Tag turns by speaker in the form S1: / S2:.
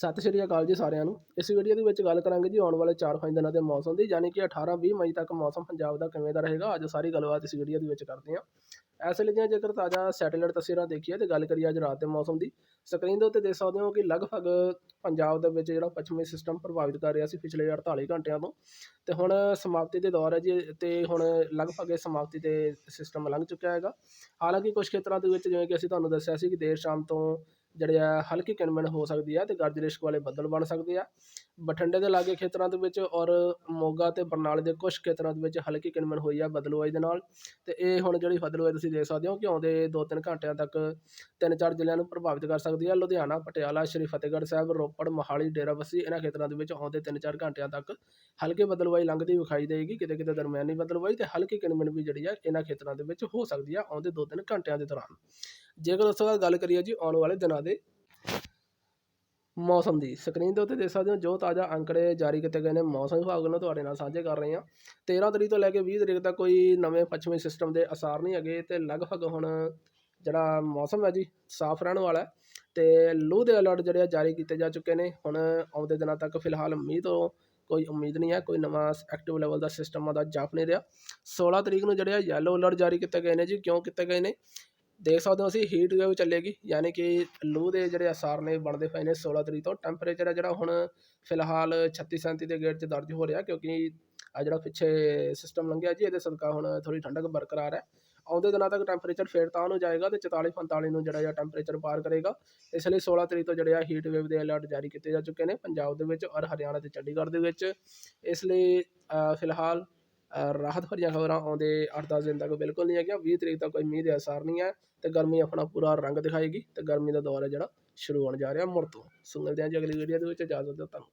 S1: ਸਤਿ ਸ਼੍ਰੀ ਅਕਾਲ ਜੀ ਸਾਰਿਆਂ ਨੂੰ। ਇਸ ਵੀਡੀਓ ਦੇ ਵਿੱਚ ਗੱਲ ਕਰਾਂਗੇ ਜੀ ਆਉਣ ਵਾਲੇ 4-5 ਦਿਨਾਂ ਦੇ ਮੌਸਮ ਦੀ, ਯਾਨੀ ਕਿ 18-20 ਮਈ ਤੱਕ ਮੌਸਮ ਪੰਜਾਬ ਦਾ ਕਿਵੇਂ ਦਾ ਰਹੇਗਾ, ਅੱਜ ਸਾਰੀ ਗੱਲਬਾਤ ਇਸ ਵੀਡੀਓ ਦੇ ਵਿੱਚ ਕਰਦੇ ਹਾਂ। ਐਸੇ ਲਈ ਦੀਆਂ ਜੇਕਰ ਤਾਜ਼ਾ ਸੈਟੇਲਾਈਟ ਤਸਵੀਰਾਂ ਦੇਖੀਏ ਤੇ ਗੱਲ ਕਰੀਏ ਅੱਜ ਰਾਤ ਦੇ ਮੌਸਮ ਦੀ ਸਕਰੀਨ ਦੇ ਉੱਤੇ ਦੇਖ ਸਕਦੇ ਹੋ ਕਿ ਲਗਭਗ ਪੰਜਾਬ ਦੇ ਵਿੱਚ ਜਿਹੜਾ ਪੱਛਮੀ ਸਿਸਟਮ ਪ੍ਰਭਾਵਿਤ ਕਰ ਰਿਹਾ ਸੀ ਪਿਛਲੇ 48 ਘੰਟਿਆਂ ਤੋਂ। ਤੇ ਹੁਣ ਸਮਾਪਤੀ ਦੇ ਦੌਰ ਹੈ ਜੀ, ਤੇ ਹੁਣ ਲਗਭਗ ਇਹ ਸਮਾਪਤੀ ਤੇ ਸਿਸਟਮ ਲੰਘ ਚੁੱਕਿਆ ਹੈਗਾ। ਹਾਲਾਂਕਿ ਕੁਝ ਖੇਤਰਾਂ ਦੇ ਵਿੱਚ ਜਿਵੇਂ ਕਿ ਅਸੀਂ ਤੁਹਾਨੂੰ ਦੱਸਿਆ ਸੀ ਕਿ ਦੇਰ ਸ਼ਾਮ ਤੋਂ ਜਿਹੜੇ ਆ, ਹਲਕੀ ਕਿਣਮਿਣ ਹੋ ਸਕਦੀ ਹੈ ਤੇ ਗਰਜ ਰਿਸ਼ਕ ਵਾਲੇ ਬੱਦਲ ਬਣ ਸਕਦੇ ਆ। ਬਠਿੰਡੇ ਦੇ ਲਾਗੇ ਖੇਤਰਾਂ ਦੇ ਵਿੱਚ ਔਰ ਮੋਗਾ ਤੇ ਬਰਨਾਲੇ ਦੇ ਕੁਝ ਖੇਤਰਾਂ ਦੇ ਵਿੱਚ ਹਲਕੀ ਕਿਣਮਿਣ ਹੋਈ ਆ ਬਦਲਵਾਈ ਦੇ ਨਾਲ। ਤੇ ਇਹ ਹੁਣ ਜਿਹੜੀ ਬਦਲਵਾਈ ਤੁਸੀਂ ਦੇਖ ਸਕਦੇ ਹੋ ਕਿ ਆਉਂਦੇ 2-3 ਘੰਟਿਆਂ ਤੱਕ ਤਿੰਨ ਚਾਰ ਜ਼ਿਲ੍ਹਿਆਂ ਨੂੰ ਪ੍ਰਭਾਵਿਤ ਕਰ ਸਕਦੀ ਹੈ ਲੁਧਿਆਣਾ, ਪਟਿਆਲਾ, ਸ਼੍ਰੀ ਫਤਿਹਗੜ੍ਹ ਸਾਹਿਬ, ਰੋਪੜ, ਮੋਹਾਲੀ ਡੇਰਾਬੱਸੀ ਇਹਨਾਂ ਖੇਤਰਾਂ ਦੇ ਵਿੱਚ ਆਉਂਦੇ 3-4 ਘੰਟਿਆਂ ਤੱਕ ਹਲਕੀ ਬਦਲਵਾਈ ਲੰਘਦੀ ਵਿਖਾਈ ਦੇਗੀ ਕਿਤੇ ਕਿਤੇ ਦਰਮਿਆਨੀ ਬਦਲਵਾਈ ਤੇ ਹਲਕੀ ਕਿਣਮਿਣ ਵੀ ਜਿਹੜੀ ਆ, ਇਹਨਾਂ ਖੇਤਰਾਂ ਦੇ ਵਿੱਚ ਹੋ ਸਕਦੀ ਆ ਆਉਂਦੇ 2-3 ਘੰਟਿਆਂ ਦੇ ਦੌਰਾਨ। ਜੇਕਰ ਉਸ ਤੋਂ ਬਾਅਦ ਗੱਲ ਕਰੀਏ ਜੀ ਆਉਣ ਵਾਲੇ ਦਿਨਾਂ ਦੇ ਮੌਸਮ ਦੀ ਸਕਰੀਨ ਦੇ ਉੱਤੇ ਦੇਖ ਸਕਦੇ ਹੋ ਜੋ ਤਾਜ਼ਾ ਅੰਕੜੇ ਜਾਰੀ ਕੀਤੇ ਗਏ ਨੇ, ਮੌਸਮ ਵਿਭਾਗ ਵੱਲੋਂ ਤੁਹਾਡੇ ਨਾਲ ਸਾਂਝੇ ਕਰ ਰਹੇ ਹਾਂ। 13 ਤਰੀਕ ਤੋਂ ਲੈ ਕੇ 20 ਤਰੀਕ ਤੱਕ ਕੋਈ ਨਵੇਂ ਪੱਛਮੀ ਸਿਸਟਮ ਦੇ ਅਸਾਰ ਨਹੀਂ ਹੈਗੇ ਤੇ ਲਗਭਗ ਹੁਣ ਜਿਹੜਾ ਮੌਸਮ ਹੈ ਜੀ, ਸਾਫ਼ ਰਹਿਣ ਵਾਲਾ ਹੈ ਤੇ ਲੂ ਦੇ ਅਲਰਟ ਜਿਹੜੇ ਆ ਜਾਰੀ ਕੀਤੇ ਜਾ ਚੁੱਕੇ ਨੇ। ਹੁਣ ਆਉਂਦੇ ਦਿਨਾਂ ਤੱਕ ਫਿਲਹਾਲ ਮੀਂਹ ਤੋਂ ਕੋਈ ਉਮੀਦ ਨਹੀਂ ਹੈ, ਕੋਈ ਨਵਾਂ ਐਕਟਿਵ ਲੈਵਲ ਦਾ ਸਿਸਟਮ ਦਾ ਜਾਪ ਨਹੀਂ ਰਿਹਾ। 16 ਤਰੀਕ ਨੂੰ ਜਿਹੜੇ ਆ ਯੈਲੋ ਅਲਰਟ ਜਾਰੀ ਕੀਤੇ ਗਏ ਨੇ ਜੀ, ਕਿਉਂ ਕੀਤੇ ਗਏ ਨੇ? ਦੇਖ ਸਕਦੇ ਹੋ ਅਸੀਂ ਹੀਟ ਵੇਵ ਚੱਲੇਗੀ, ਯਾਨੀ ਕਿ ਲੂ ਦੇ ਜਿਹੜੇ ਅਸਾਰ ਨੇ, ਬਣਦੇ ਪਏ ਨੇ 16 ਤਰੀਕ ਤੋਂ। ਟੈਂਪਰੇਚਰ ਹੈ ਜਿਹੜਾ ਹੁਣ ਫਿਲਹਾਲ 36 37 ਦੇ ਗੇਟ 'ਚ ਦਰਜ ਹੋ ਰਿਹਾ, ਕਿਉਂਕਿ ਆ ਜਿਹੜਾ ਪਿੱਛੇ ਸਿਸਟਮ ਲੰਘਿਆ ਜੀ, ਇਹਦੇ ਸਦਕਾ ਹੁਣ ਥੋੜੀ ਠੰਡਕ ਬਰਕਰਾਰ ਹੈ। ਆਉਂਦੇ ਦਿਨਾਂ ਤੱਕ ਟੈਂਪਰੇਚਰ ਫੇਰ ਤਾਂ ਨੂੰ ਜਾਏਗਾ ਤੇ 44 45 ਨੂੰ ਜਿਹੜਾ ਜਾਂ ਟੈਂਪਰੇਚਰ ਪਾਰ ਕਰੇਗਾ। ਇਸ ਲਈ 16 ਤਰੀਕ ਤੋਂ ਜਿਹੜੇ ਆ ਹੀਟ ਵੇਵ ਦੇ ਅਲਰਟ ਜਾਰੀ ਕੀਤੇ ਜਾ ਚੁੱਕੇ ਨੇ, ਪੰਜਾਬ ਦੇ ਵਿੱਚ ਔਰ ਹਰਿਆਣਾ ਤੇ ਚੰਡੀਗੜ੍ਹ ਦੇ ਵਿੱਚ। ਇਸ ਲਈ ਫਿਲਹਾਲ ਰਾਹਤ ਭਰੀਆਂ ਖਬਰਾਂ ਆਉਂਦੇ 8-10 ਦਿਨ ਤੱਕ ਬਿਲਕੁਲ ਨਹੀਂ ਹੈਗੀਆਂ 20 ਤਰੀਕ ਤੱਕ ਕੋਈ ਮੀਂਹ ਦੇ ਅਸਾਰ ਨਹੀਂ ਹੈ ਤੇ ਗਰਮੀ ਆਪਣਾ ਪੂਰਾ ਰੰਗ ਦਿਖਾਏਗੀ ਤੇ ਗਰਮੀ ਦਾ ਦੌਰ ਹੈ ਜਿਹੜਾ ਸ਼ੁਰੂ ਹੋਣ ਜਾ ਰਿਹਾ ਮੁੜ ਤੋਂ। ਸੁਣਦੇ ਹਾਂ ਜੀ ਅਗਲੀ ਵੀਡੀਓ ਦੇ ਵਿੱਚ, ਇਜਾਜ਼ਤ ਦਿਓ ਤੁਹਾਨੂੰ